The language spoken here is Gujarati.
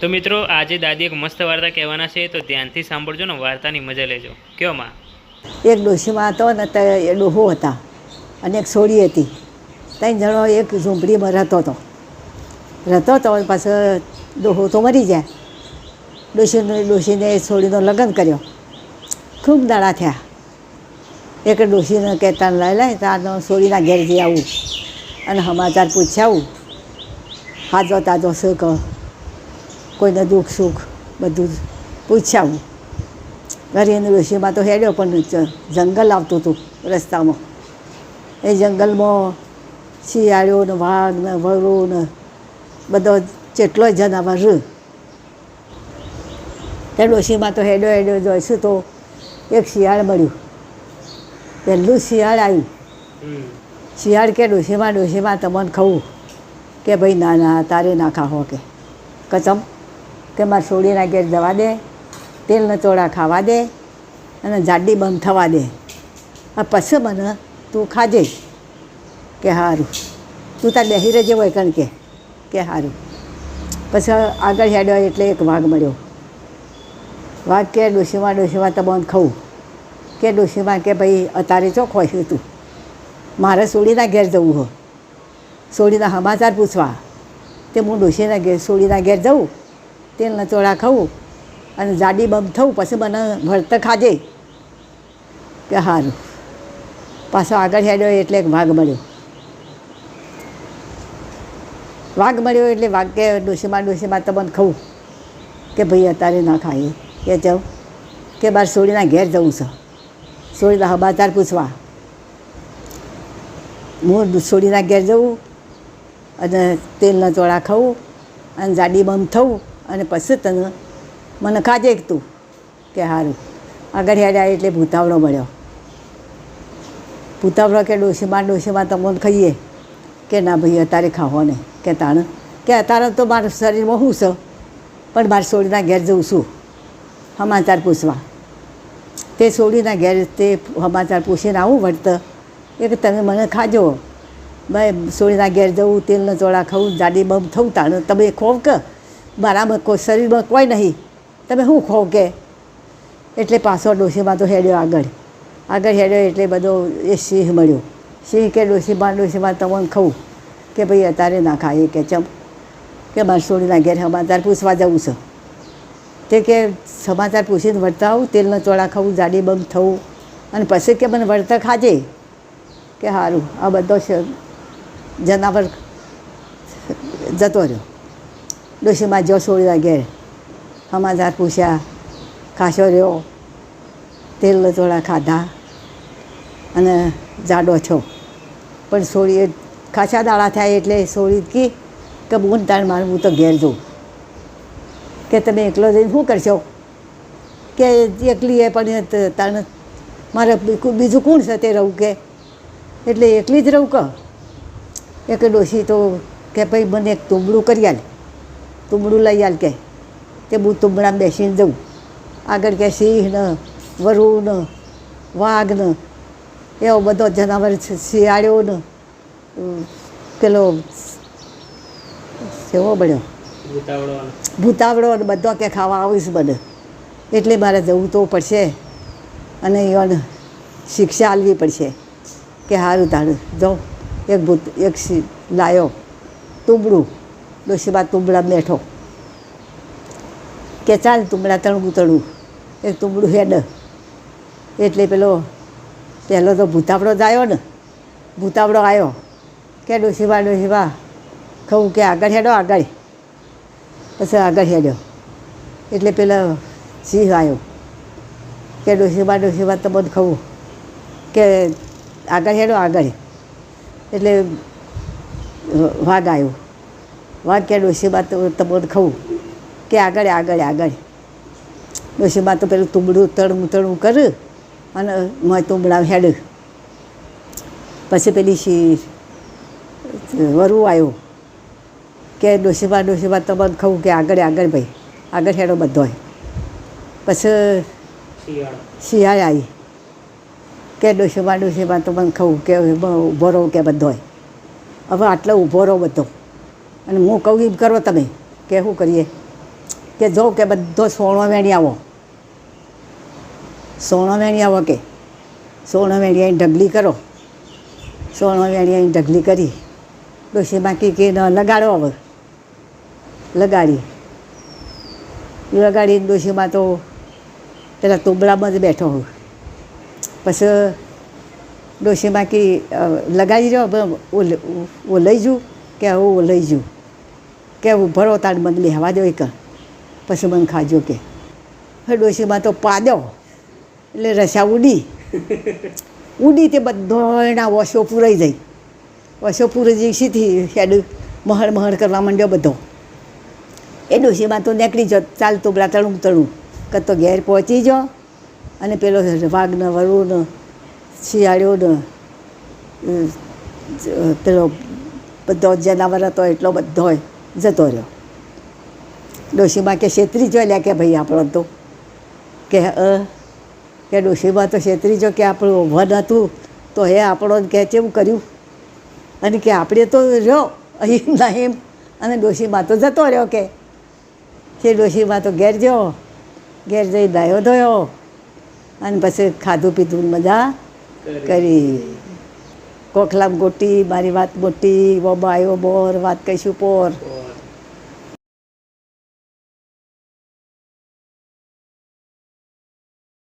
તો મિત્રો, આજે દાદી એક મસ્ત વાર્તા કહેવાના છે, તો ધ્યાનથી સાંભળજો ને, વાર્તાની મજા લેજો. કયો માં? એક ડોશીમાં હતો ને, તે એ ડોહો હતા અને એક સોડી હતી. ત્રણ જણો એક ઝૂંપડીમાં રહેતો હતો. રહેતો હતો પાછો ડોહો તો મરી જાય. ડોશીને એ સોડીનો લગ્ન કર્યો. ખૂબ દાડા થયા. એક ડોશીને કહેતા લઈ લે તારનો સોડીના ઘેર જઈ આવું. અને સમાચાર પૂછાવું હાજો તાજો શું કહો? કોઈને દુઃખ સુખ બધું જ પૂછાવું ઘરે એની ડોશીમાં તો હેડ્યો પણ જંગલ આવતું હતું રસ્તામાં. એ જંગલમાં શિયાળો ને વાઘ ને વરુ ને બધો જેટલો જનાવર રહ્યો. તે ડોશીમાં તો હેડ્યો હેડ્યો જોઈશું તો એક શિયાળ મળ્યું. પહેલું શિયાળ આવ્યું. શિયાળ કે ડોશીમાં ડોશીમાં તમને ખવું કે ભાઈ ના ના તારે ના ખાવો કે. કચમ. કે સોડીના ઘેર જવા દે, તેલના ચોળા ખાવા દે અને જાડી બંધ થવા દે. આ પછી મને તું ખાજે. કે સારું તું તાર બેસી રહેજે હોય કારણ કે. કે સારું પછી આગળ હેડ્યો એટલે એક વાઘ મળ્યો. વાઘ કે ડોશીમાં ડોશીમાં બંધ ખવું કે ડોશીમાં કે ભાઈ અત્યારે ચોખ્ખો છે તું? મારે સોડીના ઘેર જવું હો. સોડીના સમાચાર પૂછવા. તે હું ડોશીના ઘેર સોડીના ઘેર જઉં? તેલ ચોળા ખાવું અને જાડી બમ થવું પછી મને ભરત ખાજે. કે સારું પાછો આગળ હેડ્યો એટલે એક વાઘ મળ્યો. વાઘ મળ્યો એટલે વાઘ કે, ડોશીમાં ડોશીમાં તમને ખાવું કે ભાઈ અત્યારે ના ખાઈએ. કે જાઉં કે બાર સોળીના ઘેર જવું છે. સોળીના હબાચાર પૂછવા. હું સોળીના ઘેર જવું અને તેલના ચોળા ખાવું અને જાડી બમ થવું અને પછી તને મને ખાજે તું કે સારું આગળ હેડ્યા એટલે ભૂતાવડો મળ્યો. ભૂતાવળો કે ડોસીમાં ડોસીમાં તમને ખાઈએ કે ના ભાઈ, અત્યારે ખાવો ને કે તાણે, કે અત્યારે તો મારું શરીરમાં બહુ છે, પણ મારે સોળીના ઘેર જવું છું, સમાચાર પૂછવા. તે સોળીના ઘેર તે સમાચાર પૂછીને આવું વળત એક તમે મને ખાજો. ભાઈ સોળીના ઘેર જવું તેલના ચોળા ખાવું જાડી બમ થવું તાણે, તમે ખોવ કે મારામાં કોઈ શરીરમાં કોઈ નહીં. તમે શું ખો કે? એટલે પાછો ડોસીમાં તો હેડ્યો આગળ. આગળ હેડ્યો એટલે બધો એ સિંહ મળ્યો. સિંહ કે ડોસીમાં ડોસીમાં તમને ખવું કે ભાઈ અત્યારે ના ખાઈએ કે ચમ, કે મારે સોડીના ઘેર સમાચાર પૂછવા જવું છે. તે કે સમાચાર પૂછીને વળતા આવું તેલના ચોળા ખાવું, જાડી બમ થવું, અને પછી કે મને વળતર ખાજે કે સારું આ બધો જનાવર જતો રહ્યો. ડોશીમાં જો સોળીના ઘેર. સમાચાર પૂછ્યા ખાસો રહ્યો? તેલ લચોળા ખાધા અને જાડો છો. પણ સોળીએ ખાસા દાડા થાય એટલે સોળી કી કે બૂન તાણ મારે, હું તો ઘેર જઉં કે તમે એકલો જઈને શું કરશો? કે એકલી એ પણ તાણ, મારે બીજું કોણ છે તે રહું કે? એટલે એકલી જ રહું કે. એક ડોશી તો કે ભાઈ મને એક તુંબડું કરી આલ. તુંબડું લઈ આલ કે તે હું તુંબડામાં બેસીને જઉં. આગળ કે સિંહ ને વરુ ને વાઘ ને એવો બધો જનાવર છે શિયાળ્યો ને પેલો સેવો બન્યો? ભૂતાવડો ને બધો કે ખાવા આવીશ મને. એટલે મારે જવું તો પડશે. અને એને શિક્ષા આલવી પડશે. કે સારું તારું જાઉં. એક ભૂત એક લાયો. તુંબડું ડોશીબા તુંબડા બેઠો. કે ચાલ તુંબડા તણું તણું એક તુંબડું હેડ. એટલે પેલો, પહેલો તો ભૂતાવડો જ આવ્યો ને. ભૂતાવડો આવ્યો. કે ડોશીબા ડોશીબા કહું કે આગળ હેડો, આગળ. પછી આગળ હેડ્યો. એટલે પેલા સિંહ આવ્યો. કે ડોશીબા ડોશીબા તો બધું ખવું. કે આગળ હેડો, આગળ. એટલે વાઘ આવ્યો. વાઘ કે ડોશીબા તો તબોદ ખવું કે આગળ આગળ આગળ. ડોસીબા તો પેલું તુંબડું તળું તળું કર અને મેં તુંબડા હેડ. પછી પેલી શી વરુ આવ્યો કે ડોશીબા ડોશીબા તો ખવું કે આગળ આગળ ભાઈ. આગળ હેડો બધોય પછી શિયાળ. આવી કે ડોશીબા ડોશીબા તો મને ખવું કે ઊભો રહો કે બધોય હવે આટલો ઊભો રહો બધો. અને હું કહું એમ કરો તમે. કે શું કરીએ? કે જો કે બધો સોણો વેણી આવો. સોણો વેણી આવો કે? સોણો વેણી આવીને ઢગલી કરો. સોણો વેણી આવીને ઢગલી કરી. ડોસી કી કે લગાડો હવે. લગાડી. લગાડી ડોશીમાં તો પેલા તોબડામાં જ બેઠો હું. પછી ડોશીમાં કી લગાડી રહ્યો ઓ લઈ જઉં કે આવું લઈ જઉં. કે ભરો તાર મને બેહવા દો એક. પછી મને ખાજો કે. હવે ડોશીમાં તો પાદો એટલે રસા ઉડી. ઉડી તે બધો એના વશો પૂરાઈ જાય. વશો પૂરી જઈ સીધી હેડ મહળ મહળ કરવા માંડ્યો બધો. એ ડોશીમાં તો નીકળી જ ચાલતું પેલા તળું તળું. કે તો ઘેર પહોંચી જો અને પેલો વાઘને વરુને શિયાળ્યો ને પેલો બધો જનાવર હતો એટલો બધો જતો રહ્યો. ડોશીમાં કે છેતરી જો લ્યા કે ભાઈ આપણો તો. કે, અ, કે ડોશીમાં તો છેતરી જો કે આપણું વન હતું, તો એ આપણો કે કેવું કર્યું? અને કે આપણે તો રહ્યો, અહીં ના એમ. અને ડોશીમાં તો જતો રહ્યો કે. તે ડોશીમાં તો ઘેર ગયો, ઘેર જઈ દાયો ધોયો. અને પછી ખાધું પીધું મજા કરી. કોખલામ ગોટી મારી વાત મોટી બોબા આવ્યો બોર વાત કહીશું પોર.